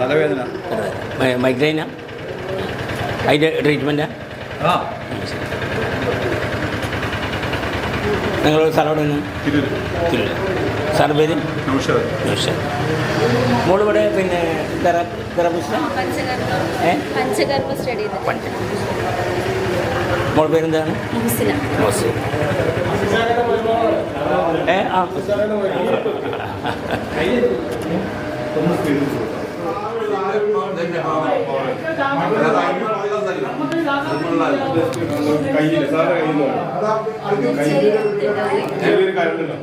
തലവേദന. മൈഗ്രൈന അതിന്റെ ട്രീറ്റ്മെന്റാ ആ? നിങ്ങൾ സ്ഥലം എവിടെ നിന്ന്? തിരുവല്ല സാറിന്റെ പേര്? നൗഷാദ്. നിമിഷം മോളിവിടെ പിന്നെ മോൾ പേരെന്താണ്? ഏ ആ. കയ്യിൽ സാറിന്റെ കയ്യിൽ ചെറിയൊരു കാര്യമുണ്ടല്ലോ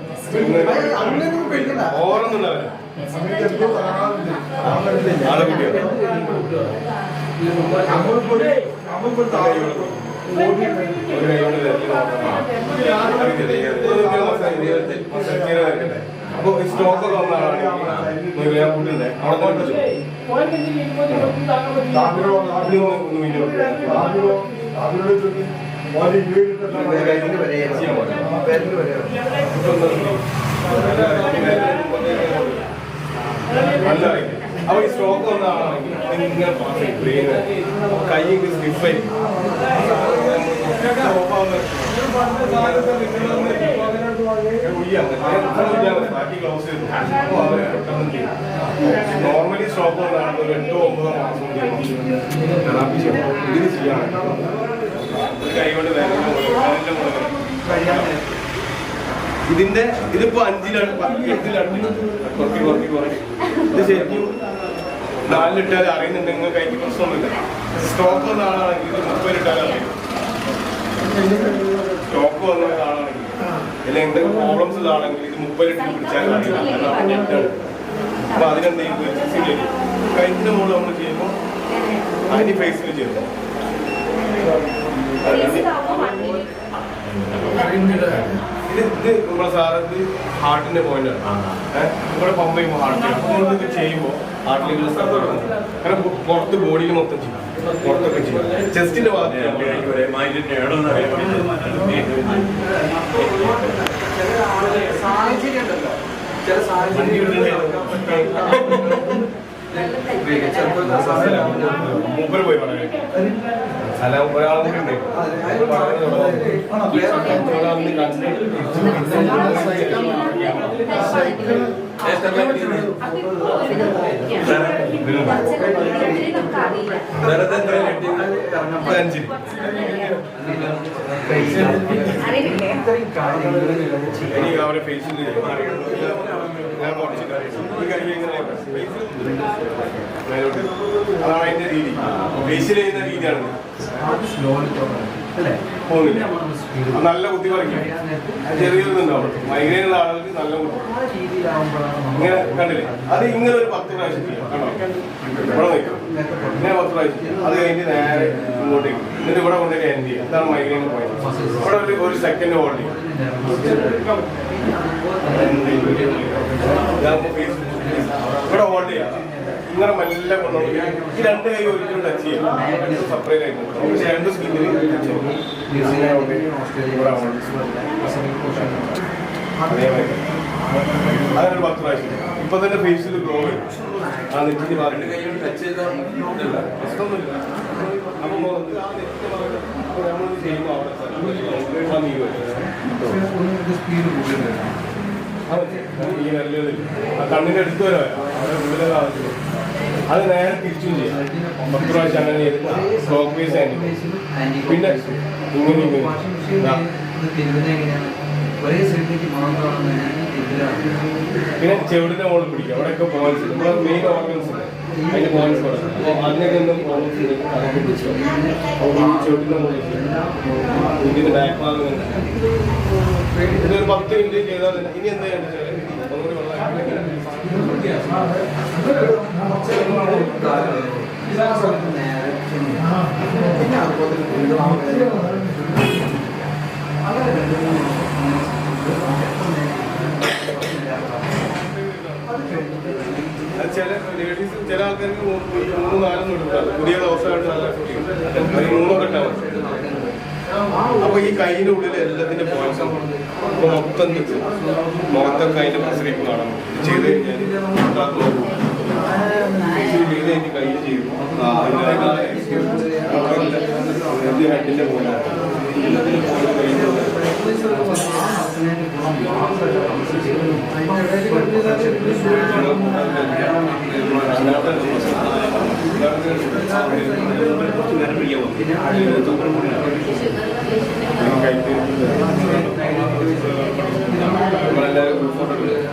ഓരോന്നുണ്ടാവില്ല ആളെ കുട്ടിയോ ഒരു കൈ കൊണ്ട് വിരലിൽ നോക്കണം. അറിയില്ലേ? ഇത് മസാജ് ചെയ്ത് മസാജ് ചെയ്ത് വെക്കണ്ടേ? അപ്പൊ ഈ സ്റ്റോക്ക് ഒക്കെ വന്ന ആളാണെങ്കിൽ ഞാൻ കൂട്ടിണ്ടേ അവിടെ പോയിട്ട് ഇനി ഒന്ന് ഒന്ന് വീഡിയോ നല്ല അപ്പൊ ഈ സ്ട്രോക്ക് വന്ന ആളാണെങ്കിൽ ഇങ്ങനെ പാസ് ചെയ്യും ബ്രെയിൻ കൈ സ്ലിപ്പായി നോർമലി സ്റ്റോപ്പ് ഒരു എട്ടോ ഒമ്പതോ മാസം തെറാപ്പി ചെയ്യണം ഇതിന് ഇതിന്റെ ഇതിപ്പോ അഞ്ചിലാണ് പത്ത് എട്ടിലാണ് കുറക്കി കുറക്കി കുറച്ച് ഇത് ശരിക്കും നാലിലിട്ടാൽ അറിയുന്നുണ്ടെങ്കിൽ കൈക്ക് പ്രശ്നമൊന്നുമില്ല. സ്റ്റോക്ക് വന്ന ആളാണെങ്കിൽ മുപ്പതിലിട്ടാൽ അറിയും. സ്റ്റോക്ക് വന്ന ആളാണെങ്കിൽ എന്തെങ്കിലും പ്രോബ്ലംസ് ഇതാണെങ്കിൽ ഇത് മുപ്പതിലിട്ട് പിടിച്ചാൽ അപ്പൊ അതിനെന്തെങ്കിലും കൈക്കിന്റെ മുകളിൽ നമ്മൾ ചെയ്യുമ്പോൾ അതിന് ഫേസിൽ ചെയ്യുന്നു. ഇത് ഇത് നമ്മളെ സാറ് ഇത് ഹാർട്ടിന്റെ പോയിന്റ് ആണ് ഇവിടെ പമ്പ് ചെയ്യുമ്പോൾ ഹാർട്ട് അപ്പോൾ ഇത് ചെയ്യുമ്പോൾ ഹാർട്ടിലേക്കുള്ള സ്ഥലത്ത് വരുന്നത് അങ്ങനെ പുറത്ത് ബോഡിയിൽ മൊത്തം ചെയ്യും. പുറത്തൊക്കെ ചെയ്യും. ചെസ്റ്റിന്റെ ഭാഗത്ത് മൂപ്പര് പോയി പറയാൻ അല്ല ഒരാളും കൂടി ഉണ്ട് കണ്ട് അഞ്ചിന് എനിക്ക് അവരെ ഫേസിൽ ഞാൻ കുറച്ചിട്ട് ഈ കൈ ഇങ്ങനെ നല്ല കുത്തി പറിക്കും ചെറിയതുണ്ടാവും മൈഗ്രൈൻ ഉള്ള ആളുകൾക്ക് നല്ല കുത്തി ഇങ്ങനെ കണ്ടില്ലേ അത് ഇങ്ങനെ ഒരു പത്ത് പ്രാവശ്യം ഇവിടെ നിൽക്കും ഇങ്ങനെ പത്ത് പ്രാവശ്യം. അത് കഴിഞ്ഞ് നേരെ ഇങ്ങോട്ടേക്ക്. എന്നിട്ട് ഇവിടെ കൊണ്ടുപോയി എന്ത് ചെയ്യാം അതാണ് മൈഗ്രൈൻ പോയത് ഇവിടെ ഒരു സെക്കൻഡ് ഹോൾഡ് ചെയ്യും ഇതാകുമ്പോ face ഇവിടെ ഹോൾഡ് ചെയ്യാം ഇങ്ങനെ മെല്ലെ കൊണ്ടുപോയി. ഈ രണ്ട് കൈ ഒരിക്കലും ടച്ച് ചെയ്യാം സെപ്പറേറ്റ് ആയിട്ട് പക്ഷേ രണ്ട് സ്കിന്നിൽ ടച്ച്. അതൊരു പത്ത് പ്രാവശ്യം. ഇപ്പൊ തന്നെ ഫേസിൽ ഗ്ലോ വരും ആ നെറ്റിന് ഭാഗത്ത് അപ്പൊ നമ്മളിത് ചെയ്യുമ്പോൾ അവിടെ സ്പീഡ് കണ്ണിന്റെ അടുത്ത് വരെ. അവിടെ ഉള്ളിലെ ഭാഗത്ത് അത് നേരെ തിരിച്ചും ചെയ്യാം. പത്ത് പ്രാവശ്യം അങ്ങനെ ചെയ്ത് ക്ലോക്ക് വൈസ് ആയിട്ട്. പിന്നെ ഇങ്ങനെ ഇങ്ങനെ. പിന്നെ ചെവിടിന്റെ മുകളിൽ പിടിക്കുക അവിടെയൊക്കെ പോയിന്റ്സ് നമ്മുടെ മെയിൻ ഓർഗൻസ് അതിന്റെ പോയിന്റ്സ് അപ്പോൾ അതിനൊക്കെ എന്തും പ്രോബ്ലംസ് അതൊക്കെ പിടിച്ചു അപ്പോൾ ഈ ചെവിടിന്റെ ഇതിന്റെ ബാക്ക് ഭാഗം. ഇതൊരു പത്ത് മിനിറ്റ് ചെയ്താൽ ഇനി എന്താ ചെയ്യേണ്ടത് അപ്പൊ ഈ കൈയിന്റെ ഉള്ളിൽ എല്ലാത്തിന്റെ പോയിന്റ്സ് അപ്പൊ മൊത്തം മൊത്തം കൈയിന്റെ പ്രസരിപ്പ് കാണാം ചെയ്ത് കഴിഞ്ഞാൽ ഇത് ഹെഡിന്റെ പോലെ നമ്മളെല്ലാവരും ഫോട്ടോ എടുക്കും